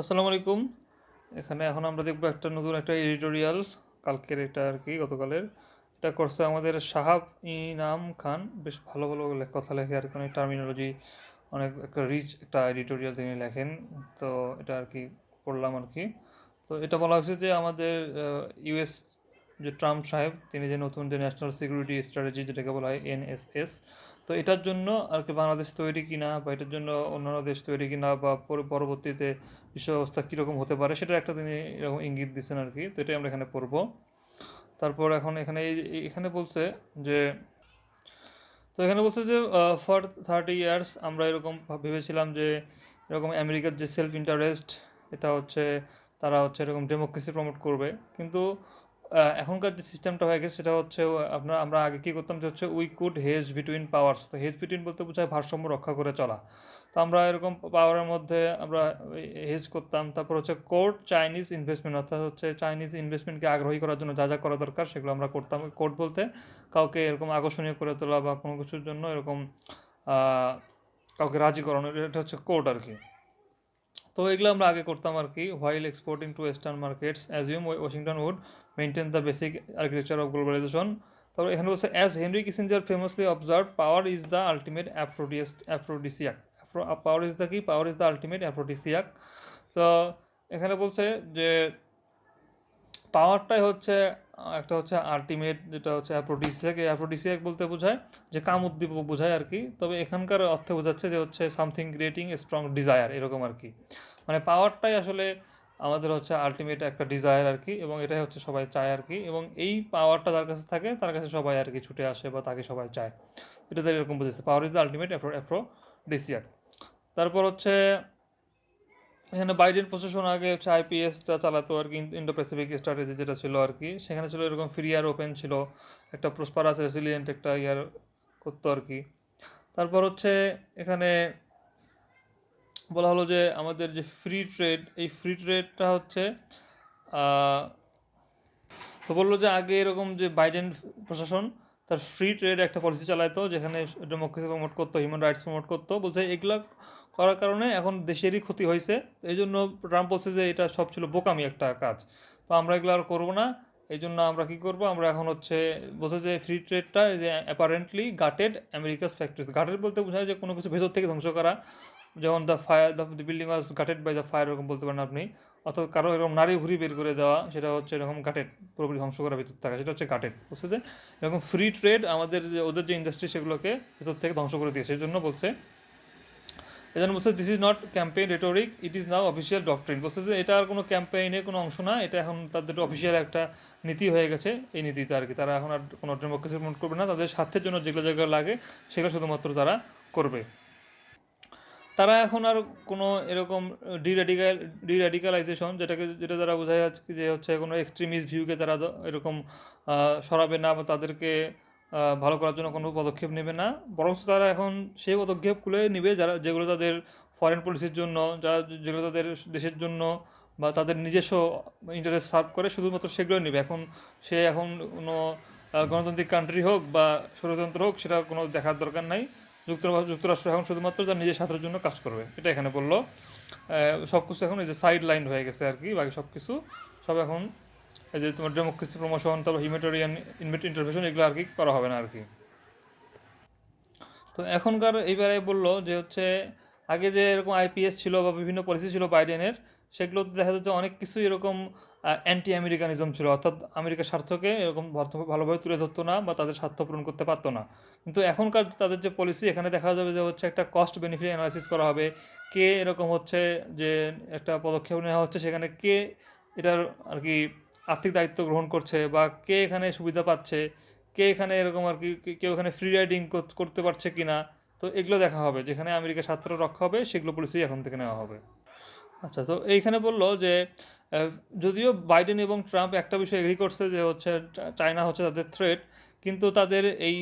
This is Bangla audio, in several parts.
আসসালামু আলাইকুম। এখানে এখন আমরা দেখব একটা নতুন একটা এডিটোরিয়াল কালকের এটা আর কি, গতকালের। এটা করছে আমাদের সাহাব ইনাম খান। বেশ ভালো ভালো কথা লেখে আর অনেক টার্মিনোলজি অনেক একটা রিচ একটা এডিটোরিয়াল তিনি লেখেন। তো এটা আর কি করলাম আর কি। তো এটা বলা হয়েছে যে আমাদের ইউএস যে ট্রাম্প সাহেব, তিনি যে নতুন যে ন্যাশনাল সিকিউরিটি স্ট্র্যাটেজি যেটাকে বলা হয় এনএসএস তো এটার জন্য আর কি বাংলাদেশ তৈরি কিনা বা এটার জন্য অন্যান্য দেশ তৈরি কিনা বা পরবর্তীতে বিশ্ব ব্যবস্থা কীরকম হতে পারে সেটা একটা তিনি এরকম ইঙ্গিত দিচ্ছেন আর কি, তো এটাই আমরা এখানে পড়ব। তারপর এখন এখানে এখানে বলছে যে, তো এখানে বলছে যে ফর থার্টি ইয়ার্স আমরা এরকম ভেবেছিলাম যে, এরকম আমেরিকার যে সেলফ ইন্টারেস্ট এটা হচ্ছে তারা হচ্ছে এরকম ডেমোক্রেসি প্রমোট করবে। কিন্তু এখনকার যে সিস্টেমটা হয়ে গেছে সেটা হচ্ছে, আপনার, আমরা আগে কী করতাম যে হচ্ছে we could hedge between powers তো হেজ বিটুইন বলতে বোঝায় ভারসাম্য রক্ষা করে চলা। তো আমরা এরকম পাওয়ারের মধ্যে আমরা হেজ করতাম। তারপর হচ্ছে কোর্ট চাইনিজ ইনভেস্টমেন্ট অর্থাৎ হচ্ছে চাইনিজ ইনভেস্টমেন্টকে আগ্রহী করার জন্য যা যা করা দরকার সেগুলো আমরা করতাম। কোর্ট বলতে কাউকে এরকম আকর্ষণীয় করে তোলা বা কোনো কিছুর জন্য এরকম কাউকে রাজি করানো, এটা হচ্ছে কোর্ট আর কি। তো এগুলো আমরা আগে করতাম আর কি while exporting to western markets assume Washington would maintain the basic architecture of globalization তারপর এখানে বলছে as Henry Kissinger famously observe power is the ultimate aphrodisiac aphrodisiac power is the কি power is the ultimate aphrodisiac তো এখানে বলছে যে পাওয়ারটাই হচ্ছে একটা হচ্ছে আলটিমেট যেটা হচ্ছে অ্যাপ্রোডিসিয়াক এই অ্যাপ্রোডিসিয়াক বলতে বোঝায় যে কাম উদ্দীপক বোঝায় আর কি। তবে এখানকার অর্থে বোঝাচ্ছে যে হচ্ছে সামথিং ক্রিয়েটিং স্ট্রং ডিজায়ার এরকম আর কি। মানে পাওয়ারটাই আসলে আমাদের হচ্ছে আলটিমেট একটা ডিজায়ার আর কি, এবং এটাই হচ্ছে সবাই চায় আর কি। এবং এই পাওয়ারটা যার কাছে থাকে, তার কাছে সবাই আর কি ছুটে আসে বা তাকে সবাই চায়। এটা তো এরকম বুঝেছে power is the ultimate afro aphrodisiac তারপর হচ্ছে এখানে বাইডেন প্রশাসন আগে হচ্ছে আইপিএসটা চালাতো আর কি ইন্ডো প্যাসিফিক স্ট্র্যাটেজি যেটা ছিল আর কি। সেখানে ছিল এরকম ফ্রি আর ওপেন ছিল, একটা প্রসপারাস রেসিলিয়েন্ট একটা ইয়ার করতো আর কি। তারপর হচ্ছে এখানে বলা হলো যে আমাদের যে ফ্রি ট্রেড এই ফ্রি ট্রেডটা হচ্ছে তো বলল যে আগে এরকম যে বাইডেন প্রশাসন, তার ফ্রি ট্রেড একটা পলিসি চালাতো যেখানে ডেমোক্রেসি প্রমোট করতো হিউম্যান রাইটস প্রমোট করতো। বলছে এগুলা করার কারণে এখন দেশেরই ক্ষতি হয়েছে। এই জন্য ট্রাম্প বলছে যে এটা সব ছিল বোকামি একটা কাজ। তো আমরা এগুলো আর করব না। এই জন্য আমরা কী করব? আমরা এখন হচ্ছে বলছে যে ফ্রি ট্রেডটা যে apparently gutted America's factories gutted বলতে বোঝায় যে কোনো কিছু ভেতর থেকে ধ্বংস করা। যেমন the fire the building was gutted by the fire এরকম বলতে পারেন আপনি। অর্থাৎ কারও এরকম নারী ভুড়ি বের করে দেওয়া, সেটা হচ্ছে এরকম গাটেড পুরোপুরি ধ্বংস করা ভিতর থাকা। সেটা হচ্ছে গাটেড বুঝছে যে এরকম ফ্রি ট্রেড আমাদের যে, ওদের যে ইন্ডাস্ট্রি সেগুলোকে ভেতর থেকে ধ্বংস করে দিয়েছে। সেই জন্য বলছে এই জন্য বলছে this is not campaign rhetoric it is now official doctrine বলছে যে, এটা আর কোনো ক্যাম্পেইনের কোনো অংশ না, এটা এখন তাদের অফিসিয়াল একটা নীতি হয়ে গেছে, এই নীতিতে আর কি। তারা এখন আর কোনো ডেমোক্রেসি প্রমোট করবে না, তাদের স্বার্থের জন্য যেগুলো যেগুলো লাগে, সেগুলো শুধুমাত্র তারা করবে। তারা এখন আর কোনো এরকম ডিরেডিক্যাল ডিরেডিক্যালাইজেশন যেটাকে, যেটা তারা বোঝায় যাচ্ছে যে হচ্ছে কোনো এক্সট্রিমিস্ট ভিউকে তারা এরকম সরাবে না বা তাদেরকে ভালো করার জন্য কোনো পদক্ষেপ নেবে না। বরং তারা এখন সেই পদক্ষেপগুলো নেবে যারা, যেগুলো তাদের ফরেন পলিসির জন্য, যারা যেগুলো তাদের দেশের জন্য বা তাদের নিজস্ব ইন্টারেস্ট সার্ভ করে, শুধুমাত্র সেগুলো নেবে। এখন সে এখন কোনো গণতান্ত্রিক কান্ট্রি হোক বা ষড়যন্ত্র হোক, সেটা কোনো দেখার দরকার নাই। যুক্তরাষ্ট্র যুক্তরাষ্ট্র এখন শুধুমাত্র তার নিজের স্বার্থের জন্য কাজ করবে। এটা এখানে বলল। সব কিছু এখন এই যে সাইড লাইন হয়ে গেছে আর কি, বাকি সব কিছু সব এখন এই যে তোমার ডেমোক্রেসি প্রমোশন তারপর ইনভেট ইন্টারভেশন এগুলো আর কি করা হবে না আর কি। তো এখনকার এইবারে বলল যে হচ্ছে, আগে যে এরকম আইপিএস ছিল বা বিভিন্ন পলিসি ছিল বাইডেনের সেগুলোতে দেখা যাচ্ছে অনেক কিছু এরকম অ্যান্টি আমেরিকানিজম ছিল। অর্থাৎ আমেরিকার স্বার্থকে এরকম ভালোভাবে তুলে ধরতো না বা তাদের স্বার্থ পূরণ করতে পারতো না। কিন্তু এখনকার তাদের যে পলিসি এখানে দেখা যাবে যে হচ্ছে একটা কস্ট বেনিফিট অ্যানালাইসিস করা হবে। কে এরকম হচ্ছে যে একটা পদক্ষেপ নেওয়া হচ্ছে সেখানে কে এটার আর কি আর্থিক দায়িত্ব গ্রহণ করছে বা কে এখানে সুবিধা পাচ্ছে, কে এখানে এরকম আর কি কেউ এখানে ফ্রি রাইডিং করতে পারছে কি না তো এগুলো দেখা হবে। যেখানে আমেরিকার স্বার্থটা রক্ষা হবে, সেগুলো পলিসি এখন থেকে নেওয়া হবে। আচ্ছা তো এইখানে বলল যে যদিও বাইডেন এবং ট্রাম্প একটা বিষয় এগ্রি করছে যে হচ্ছে চায়না হচ্ছে তাদের থ্রেট কিন্তু তাদের এই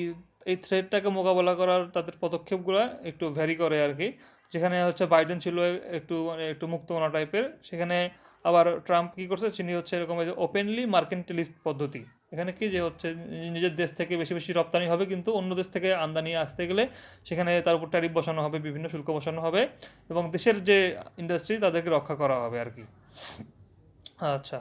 এই থ্রেটটাকে মোকাবেলা করার তাদের পদক্ষেপগুলো একটু ভ্যারি করে আর কি। যেখানে হচ্ছে বাইডেন ছিল একটু মানে একটু মুক্তমনা টাইপের সেখানে আবার ট্রাম্প কী করছে? চিনি হচ্ছে এরকম ওপেনলি মার্কেন্টালিস্ট পদ্ধতি। এখানে কি যে হচ্ছে, নিজের দেশ থেকে বেশি বেশি রপ্তানি হবে, কিন্তু অন্য দেশ থেকে আমদানি আসতে গেলে সেখানে তার উপর ট্যারিফ বসানো হবে, বিভিন্ন শুল্ক বসানো হবে এবং দেশের যে ইন্ডাস্ট্রি তাদেরকে রক্ষা করা হবে আর কি। আচ্ছা।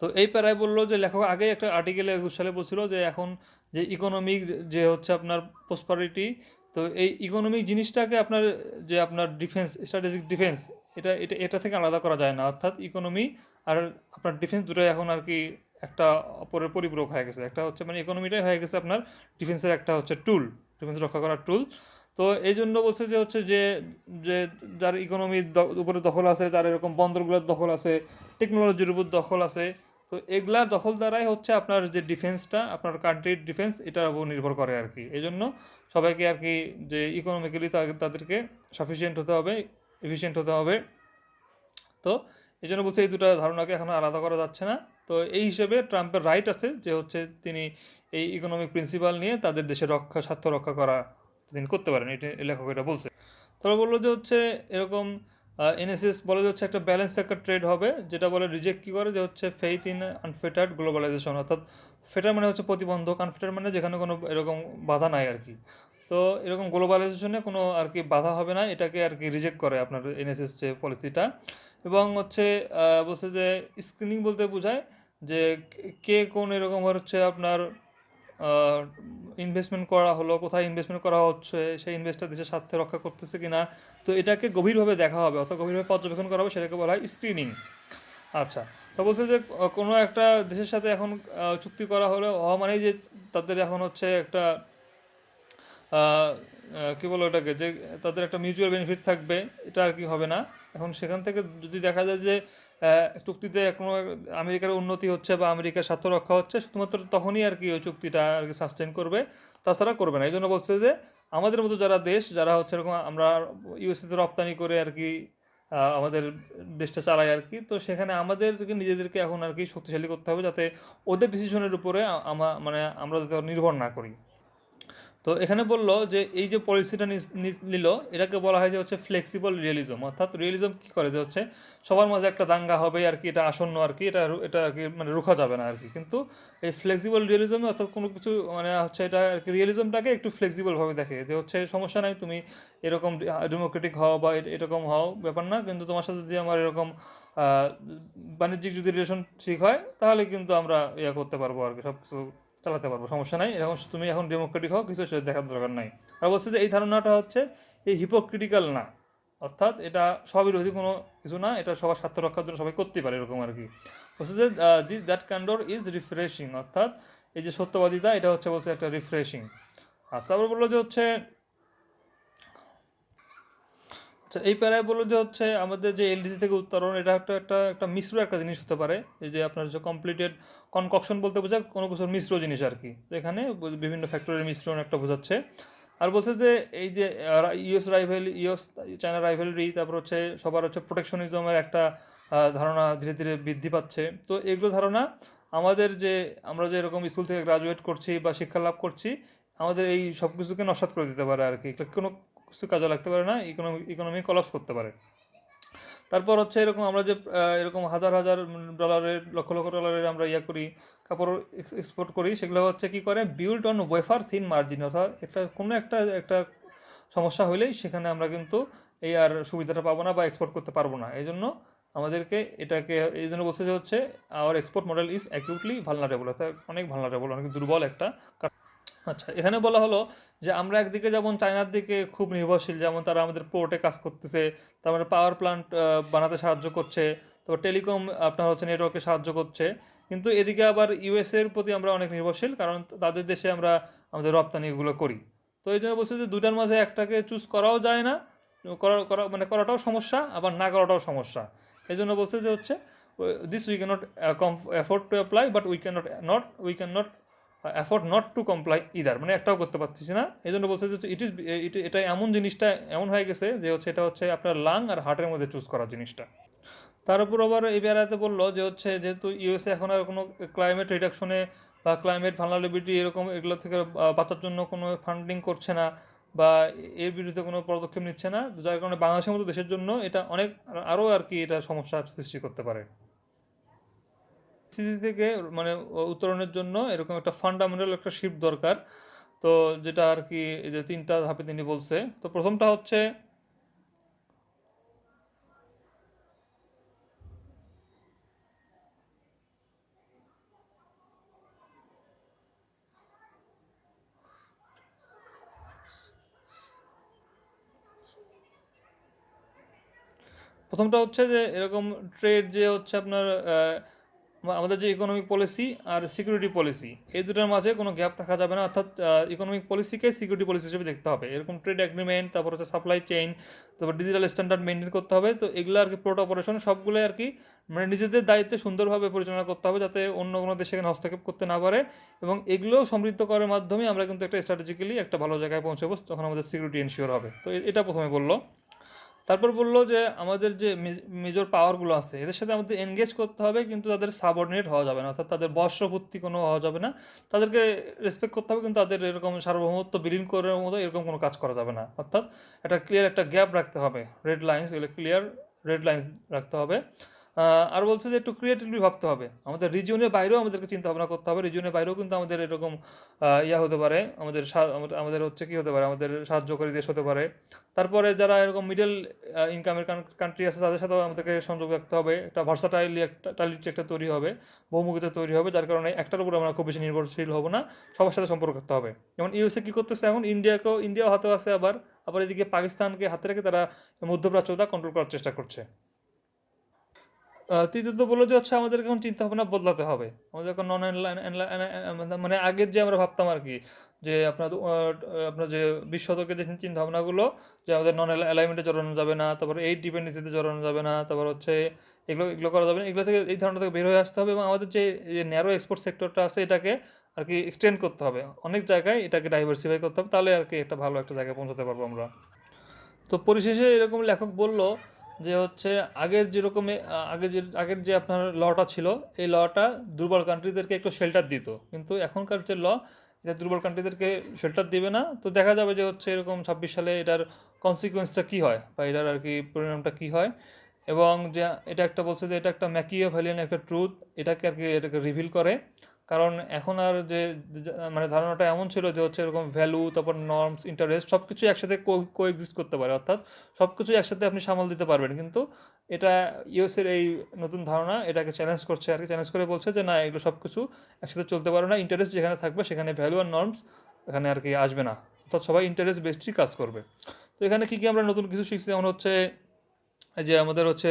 তো এই প্যারায় বলল যে লেখক আগে একটা আর্টিকেলে একুশ সালে বলছিল যে এখন যে ইকোনমিক যে হচ্ছে আপনার প্রসপারিটি তো এই ইকোনমিক জিনিসটাকে আপনার যে আপনার ডিফেন্স স্ট্র্যাটেজিক ডিফেন্স এটা এটা এটা থেকে আলাদা করা যায় না। অর্থাৎ ইকোনমি আর আপনার ডিফেন্স দুটোই এখন আর কি একটা অপরের পরিপূরক হয়ে গেছে। একটা হচ্ছে মানে ইকোনমিটাই হয়ে গেছে আপনার ডিফেন্সের একটা হচ্ছে টুল ডিফেন্স রক্ষা করার টুল তো এই জন্য বলছে যে হচ্ছে যে যে যার ইকোনমির উপরে দখল আছে, তার এরকম বন্দরগুলোর দখল আছে টেকনোলজির উপর দখল আছে, তো এগুলার দখল দ্বারাই হচ্ছে আপনার যে ডিফেন্সটা আপনার কান্ট্রির ডিফেন্স এটার উপর নির্ভর করে আর কি। এই জন্য সবাইকে আর কি যে ইকোনমিক্যালি তাদেরকে সাফিসিয়েন্ট হতে হবে। এফিসিয়েন্ট হতে হবে। তো এই জন্য বলছে এই দুটো ধারণাকে এখন আলাদা করা যাচ্ছে না। তো এই হিসেবে ট্রাম্পের রাইট আছে যে হচ্ছে তিনি এই ইকোনমিক প্রিন্সিপাল নিয়ে তাদের দেশের রক্ষা, স্বার্থ রক্ষা করা তিনি করতে পারেন। এটা লেখক এটা বলছে। তারা বলল যে হচ্ছে এরকম এনএসএস বলে যে হচ্ছে একটা ব্যালেন্স একটা ট্রেড হবে, যেটা বলে রিজেক্ট কী করে? যে হচ্ছে ফেইথ ইন আনফেটার্ড গ্লোবালাইজেশন অর্থাৎ ফেটার মানে হচ্ছে প্রতিবন্ধক আনফেটার মানে যেখানে কোনো এরকম বাধা নাই আর কি। তো এরকম গ্লোবালাইজেশনে কোনো আর কি বাধা হবে না, এটাকে আর কি রিজেক্ট করে আপনার এনএসএস যে পলিসিটা। এবং হচ্ছে বলছে যে স্ক্রিনিং বলতে বোঝায় যে কে কোন এরকম হচ্ছে আপনার ইনভেস্টমেন্ট করা হলো, কোথায় ইনভেস্টমেন্ট করা হচ্ছে, সেই ইনভেস্টটা দেশের স্বার্থে রক্ষা করতেছে কি না তো এটাকে গভীরভাবে দেখা হবে অথবা গভীরভাবে পর্যবেক্ষণ করা হবে, সেটাকে বলা হয় স্ক্রিনিং আচ্ছা তো বলছে যে কোনো একটা দেশের সাথে এখন চুক্তি করা হলে, হওয়া মানেই যে তাদের এখন হচ্ছে একটা কী বলো এটাকে? যে তাদের একটা মিউচুয়াল বেনিফিট থাকবে, এটা আর কি হবে না। এখন সেখান থেকে যদি দেখা যায় যে চুক্তিতে কোনো আমেরিকার উন্নতি হচ্ছে বা আমেরিকার স্বার্থ রক্ষা হচ্ছে, শুধুমাত্র তখনই আর কি ওই চুক্তিটা আর কি সাস্টেন করবে, তাছাড়া করবে না। এই জন্য বলছে যে, আমাদের মতো যারা দেশ, যারা হচ্ছে এরকম আমরা ইউএসএতে রপ্তানি করে আর কি আমাদের দেশটা চালাই আর কি, তো সেখানে আমাদেরকে, নিজেদেরকে এখন আর কি শক্তিশালী করতে হবে যাতে ওদের ডিসিশনের উপরে আমা মানে আমরা যাতে নির্ভর না করি। তো এখানে বলল যে এই যে পলিসিটা নিল, এটাকে বলা হয় যে হচ্ছে ফ্লেক্সিবল রিয়েলিজম অর্থাৎ রিয়েলিজম কী করে? যে হচ্ছে সবার মাঝে একটা দাঙ্গা হবে আর কি, এটা আসন্ন আর কি, এটা এটা আর কি মানে রুখা যাবে না আর কি। কিন্তু এই ফ্লেক্সিবল রিয়েলিজম অর্থাৎ কোনো কিছু মানে হচ্ছে এটা আর কি রিয়েলিজমটাকে একটু ফ্লেক্সিবলভাবে দেখে যে হচ্ছে সমস্যা নাই, তুমি এরকম ডেমোক্রেটিক হও বা এরকম হও, ব্যাপার না। কিন্তু তোমার সাথে যদি আমার এরকম বাণিজ্যিক যদি রিলেশন ঠিক হয়, তাহলে কিন্তু আমরা ইয়ে করতে পারব আর কি সব কিছু চালাতে পারব, সমস্যা নাই। এখন তুমি এখন ডেমোক্রেটিক হোক কিছু দেখার দরকার নাই। আর বলছে যে এই ধারণাটা হচ্ছে, এই হিপোক্রিটিক্যাল না। অর্থাৎ এটা সবিরোধী কোনো কিছু না, এটা সবার স্বার্থ রক্ষার জন্য সবাই করতে পারে এরকম আর কি। বলছে যে the that candour is refreshing অর্থাৎ এই যে সত্যবাদিতা, এটা হচ্ছে বলছে একটা রিফ্রেশিং আর তারপর বলল যে হচ্ছে আচ্ছা এই প্যারায় বলল যে হচ্ছে আমাদের যে এলডিসি থেকে উত্তরণ, এটা একটা একটা একটা মিশ্র একটা জিনিস হতে পারে। এই যে আপনার যে কমপ্লিটেড কনককশন বলতে বোঝায় কোনো কিছুর মিশ্র জিনিস আর কি। এখানে বিভিন্ন ফ্যাক্টরের মিশ্রণ একটা বোঝাচ্ছে। আর বলছে যে এই যে US rival US China rivalry তারপর হচ্ছে সবার হচ্ছে প্রোটেকশনিজমের একটা ধারণা ধীরে ধীরে বৃদ্ধি পাচ্ছে। তো এগুলো ধারণা আমাদের যে, আমরা যে এরকম স্কুল থেকে গ্রাজুয়েট করছি বা শিক্ষা লাভ করছি, আমাদের এই সব কিছুকে নস্বাত করে দিতে পারে আর কি। কোনো কিছু কাজে লাগতে পারে না ইকোনমি ইকোনমি কলাপস করতে পারে। তারপর হচ্ছে এরকম আমরা যে এরকম হাজার হাজার ডলারের লক্ষ লক্ষ ডলারের আমরা ইয়া করি, কাপড় এক্সপোর্ট করি, সেগুলো হচ্ছে কি করে build on wafer thin margin অর্থাৎ একটা, কোনো একটা একটা সমস্যা হলেই সেখানে আমরা কিন্তু এই আর সুবিধাটা পাবো না বা এক্সপোর্ট করতে পারব না। এই জন্য আমাদেরকে এটাকে, এই জন্য বলছে যে হচ্ছে our export model is acutely vulnerable অর্থাৎ অনেক ভালনারেবল অনেক দুর্বল একটা আচ্ছা এখানে বলা হলো যে আমরা একদিকে যেমন চায়নার দিকে খুব নির্ভরশীল, যেমন তারা আমাদের পোর্টে কাজ করতেছে, তারপরে পাওয়ার প্লান্ট বানাতে সাহায্য করছে, তারপর টেলিকম আপনার হচ্ছে নেটওয়ার্কে সাহায্য করছে। কিন্তু এদিকে আবার ইউএসএর প্রতি আমরা অনেক নির্ভরশীল, কারণ তাদের দেশে আমরা আমাদের রপ্তানিগুলো করি। তো এই জন্য বলছে যে দুটার মাঝে একটাকে চুজ করাও যায় না করা মানে করাটাও সমস্যা, আবার না করাটাও সমস্যা। এই জন্য বলছে যে হচ্ছে this we cannot afford to apply but we cannot not we can not afford not to comply either মানে একটাও করতে পারতেছি না। এই জন্য বলছে যে ইট ইজ এটা এমন জিনিসটা এমন হয়ে গেছে যে হচ্ছে এটা হচ্ছে আপনার লাং আর হার্টের মধ্যে চুজ করার জিনিসটা। তার উপর আবার এই বেড়াতে বলল যে হচ্ছে যেহেতু ইউএসএ এখন আর কোনো ক্লাইমেট রিডাকশনে বা ক্লাইমেট ভালনারেবিলিটি এরকম এগুলো থেকে বাঁচার জন্য কোনো ফান্ডিং করছে না বা এর বিরুদ্ধে কোনো পদক্ষেপ নিচ্ছে না। যার কারণে বাংলাদেশের মতো দেশের জন্য এটা অনেক আরও আর কি এটা সমস্যার সৃষ্টি করতে পারে। স্থিতি থেকে মানে উত্তরণের জন্য এরকম একটা ফান্ডামেন্টাল একটা শিফট দরকার। তো যেটা আর কি যে তিনটা ধাপে তিনি বলছে। তো প্রথমটা হচ্ছে প্রথমটা হচ্ছে যে এরকম ট্রেড যে হচ্ছে আপনার আমাদের যে ইকোনমিক পলিসি আর সিকিউরিটি পলিসি এই দুটোর মাঝে কোনো গ্যাপ রাখা যাবে না। অর্থাৎ ইকোনমিক পলিসিকে সিকিউরিটি পলিসি হিসেবে দেখতে হবে। এরকম ট্রেড এগ্রিমেন্ট তারপর হচ্ছে সাপ্লাই চেইন তারপর ডিজিটাল স্ট্যান্ডার্ড মেনটেন করতে হবে। তো এগুলো আর কি প্রোট অপারেশন সবগুলো আর কি মানে নিজেদের দায়িত্বে সুন্দরভাবে পরিচালনা করতে হবে যাতে অন্য কোনো দেশ সেখানে হস্তক্ষেপ করতে না পারে। এবং এগুলো সমৃদ্ধ করার মাধ্যমে আমরা কিন্তু একটা স্ট্র্যাটেজিক্যালি একটা ভালো জায়গায় পৌঁছাবো তখন আমাদের সিকিউরিটি এনশিওর হবে। তো এটা প্রথমে বলল। তারপর বলল যে আমাদের যে মেজর পাওয়ারগুলো আছে, এদের সাথে আমাদের এনগেজ করতে হবে, কিন্তু তাদের সাবঅর্ডিনেট হওয়া যাবে না, অর্থাৎ তাদের বর্ষভূর্তি কোনো হওয়া যাবে না। তাদেরকে রেসপেক্ট করতে হবে, কিন্তু তাদের এরকম সার্বভৌমত্ব বিলীন করার মতো এরকম কোনো কাজ করা যাবে না। অর্থাৎ একটা ক্লিয়ার একটা গ্যাপ রাখতে হবে রেড লাইন্স এগুলো ক্লিয়ার রেড লাইন্স রাখতে হবে। আর বলছে যে একটু ক্রিয়েটিভলি ভাবতে হবে। আমাদের রিজিয়নের বাইরেও আমাদেরকে চিন্তা ভাবনা করতে হবে। রিজিয়নের বাইরেও কিন্তু আমাদের এরকম ইয়া হতে পারে। আমাদের আমাদের- হচ্ছে কি হতে পারে? আমাদের সাহায্যকারী দেশ হতে পারে। তারপরে যারা এরকম মিডল ইনকামের কান্ট্রি আছে, তাদের সাথেও আমাদেরকে সংযোগ রাখতে হবে। একটা ভার্সাটাইলি একটা টাইলিটি একটা তৈরি হবে। বহুমুখিতা তৈরি হবে, যার কারণে একটার উপর আমরা খুব বেশি নির্ভরশীল হব না। সবার সাথে সম্পর্ক করতে হবে। যেমন ইউএসএ কী করতেছে এখন? ইন্ডিয়াকেও ইন্ডিয়াও হাতে আছে আবার। আবার এদিকে পাকিস্তানকে হাতে রেখে তারা মধ্যপ্রাচ্যটা কন্ট্রোল করার চেষ্টা করছে। তৃতীয়ত বলল যে হচ্ছে আমাদের এখন চিন্তা ভাবনা বদলাতে হবে। আমাদের এখন নন মানে আগের যে আমরা ভাবতাম আর কি, যে আপনার আপনার যে বিশ শতকের যে চিন্তা ভাবনাগুলো যে আমাদের নন অ্যালাইনমেন্টে জড়ানো যাবে না, তারপর এইট ডিপেন্ডেন্সিতে জড়ানো যাবে না, তারপর হচ্ছে এগুলো এগুলো করা যাবে না, এগুলো থেকে এই ধারণা থেকে বের হয়ে আসতে হবে এবং আমাদের যে ন্যারো এক্সপোর্ট সেক্টরটা আছে, এটাকে আর কি এক্সটেন্ড করতে হবে। অনেক জায়গায় এটাকে ডাইভার্সিফাই করতে হবে, তাহলে আর কি একটা ভালো একটা জায়গায় পৌঁছাতে পারব আমরা। তো পরিশেষে এরকম লেখক বলল যে হচ্ছে আগের যেরকম আগে যে, আগের যে আপনার লটা ছিল, এই লটা দুর্বল কান্ট্রিদেরকে একটু শেল্টার দিত। কিন্তু এখনকার যে ল, এটা দুর্বল কান্ট্রিদেরকে শেল্টার দিবে না। তো দেখা যাবে যে হচ্ছে এরকম ছাব্বিশ সালে এটার কনসিকুয়েন্সটা কী হয় বা এটার আর কি পরিণামটা কী হয়। এবং যে, এটা একটা বলছে যে এটা একটা ম্যাকিও ভ্যালিয়ান একটা ট্রুথ এটাকে আর কি এটাকে রিভিল করে। কারণ এখন আর যে মানে ধারণাটা এমন ছিল যে হচ্ছে এরকম ভ্যালু তারপর নর্মস ইন্টারেস্ট সব কিছুই একসাথে কো এক্সিস্ট করতে পারে, অর্থাৎ সব কিছুই একসাথে আপনি সামাল দিতে পারবেন। কিন্তু এটা ইউএসের এই নতুন ধারণা এটাকে চ্যালেঞ্জ করছে আর কি। চ্যালেঞ্জ করে বলছে যে না, এগুলো সব কিছু একসাথে চলতে পারে না। ইন্টারেস্ট যেখানে থাকবে, সেখানে ভ্যালু আর নর্মস এখানে আর কি আসবে না। অর্থাৎ সবাই ইন্টারেস্ট বেসডই কাজ করবে। তো এখানে কী কী আমরা নতুন কিছু শিখছি? যেমন হচ্ছে যে আমাদের হচ্ছে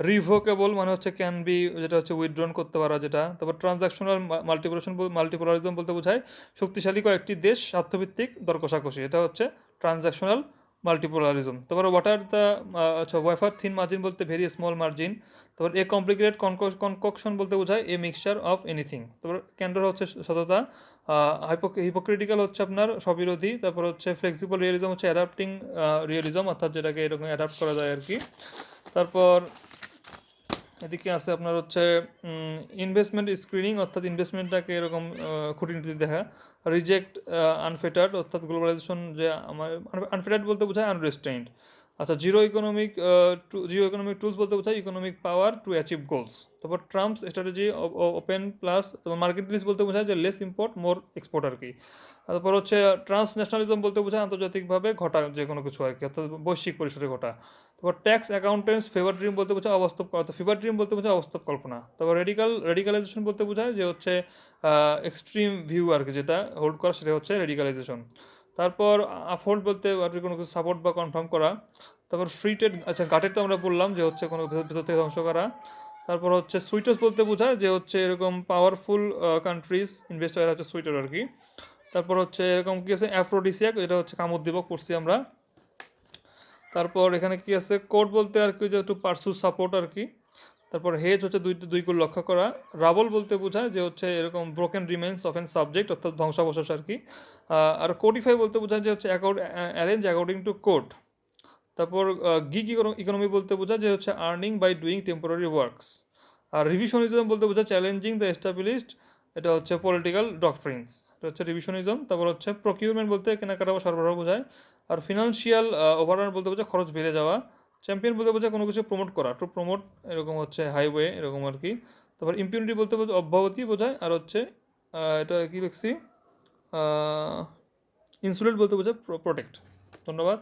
রিভোকেবল মানে হচ্ছে ক্যান বি যেটা হচ্ছে উইথড্রন করতে পারা যেটা। তারপর ট্রানজাকশনাল মাল্টিপোলেশন মাল্টিপোলারিজম বলতে বোঝায় শক্তিশালী কয়েকটি দেশ স্বার্থভিত্তিক দরকষাকষি, এটা হচ্ছে ট্রানজাকশনাল মাল্টিপোলারিজম তারপর হোয়াট আর দ্য আচ্ছা ওয়াইফার থিন মার্জিন বলতে ভেরি স্মল মার্জিন তারপর এ কমপ্লিকেটেড কনকশন বলতে বোঝায় এ মিক্সচার অফ এনিথিং তারপর ক্যান্ডার হচ্ছে সততা হিপোক্রিটিক্যাল হচ্ছে আপনার স্ববিরোধী। তারপর হচ্ছে ফ্লেক্সিবল রিয়েলিজম হচ্ছে অ্যাডাপ্টিং রিয়েলিজম অর্থাৎ যেটাকে এরকম অ্যাডাপ্ট করা যায় আর কি। তারপর এদিকে আছে আপনার হচ্ছে ইনভেস্টমেন্ট স্ক্রিনিং অর্থাৎ ইনভেস্টমেন্টটাকে এরকম আহ, খুঁটিনাটি দেখা। রিজেক্ট আনফেটার্ড অর্থাৎ গ্লোবালাইজেশন যে আমার আনফেটার্ড বলতে বোঝায় আনরেস্টেইনড আচ্ছা zero economic zero economic tools বলতে বোঝায় economic power to achieve goals তারপর ট্রাম্পস স্ট্র্যাটেজি ওপেন প্লাস তারপর মার্কেট লিস্ট বলতে বোঝায় যে লেস ইম্পোর্ট মোর এক্সপোর্ট আর কি। তারপর হচ্ছে ট্রান্সন্যাশনালিজম বলতে বোঝায় আন্তর্জাতিকভাবে ঘটা যে কোনো কিছু আর কি অর্থাৎ বৈশ্বিক পরিসরে ঘটা। তারপর ট্যাক্স অ্যাকাউন্টেন্টস ফেভার ড্রিম বলতে বোঝায় অবাস্তব অর্থাৎ ফেভার ড্রিম বলতে বোঝায় অবাস্তব কল্পনা। তারপর রেডিকাল রেডিকালাইজেশন বলতে বোঝায় যে হচ্ছে এক্সট্রিম ভিউ আর কি যেটা হোল্ড করা সেটা হচ্ছে রেডিকালাইজেশন তারপর আফোল্ড বলতে আর কোনো কিছু সাপোর্ট বা কনফার্ম করা। তারপর ফ্রি ট্রেড আচ্ছা গাটের তো আমরা বললাম যে হচ্ছে কোনো ভেতর ভেতর থেকে ধ্বংস করা। তারপর হচ্ছে সুইটার্স বলতে বোঝায় যে হচ্ছে এরকম পাওয়ারফুল কান্ট্রিজ ইনভেস্টার হচ্ছে সুইটার আর কি। তারপর হচ্ছে এরকম কি আছে অ্যাফ্রোডিসিয়াক এটা হচ্ছে কামোদ্দীপক পড়ছি আমরা। তারপর এখানে কি আছে? কোড বলতে আর কি যে একটু পার্সু সাপোর্ট আর কি, তারপর হেজ হচ্ছে দুই দুই কুল লক্ষ্য করা। রাবল বলতে বোঝায় যে হচ্ছে এরকম broken remains of an subject অর্থাৎ ধ্বংসাবশেষ আর কি। আর কোডিফাই বলতে বোঝায় যে হচ্ছে অ্যারেঞ্জ অ্যাকর্ডিং টু কোড তারপর গিগ ইকোনমি বলতে বোঝায় যে হচ্ছে earning by doing temporary works R revisionism বলতে বোঝায় চ্যালেঞ্জিং দ্য এস্টাবলিশড এটা হচ্ছে পলিটিক্যাল ডক্ট্রিনস এটা হচ্ছে রিভিশনিজম তারপর হচ্ছে প্রকিউরমেন্ট বলতে কেনাকাটা বা সরবরাহ বোঝায়। আর ফিনান্সিয়াল ওভারঅল বলতে বোঝা খরচ বেড়ে যাওয়া। চ্যাম্পিয়ন বলতে বোঝা কোনো কিছু প্রমোট করা। টু প্রমোট এরকম হচ্ছে হাইওয়ে এরকম আর কি। তারপর ইম্পিউনিটি বলতে বোঝা অব্যাহতি বোঝায়, আর হচ্ছে এটা কী লিখছি? ইনসুলেট বলতে বোঝা প্রোটেক্ট ধন্যবাদ।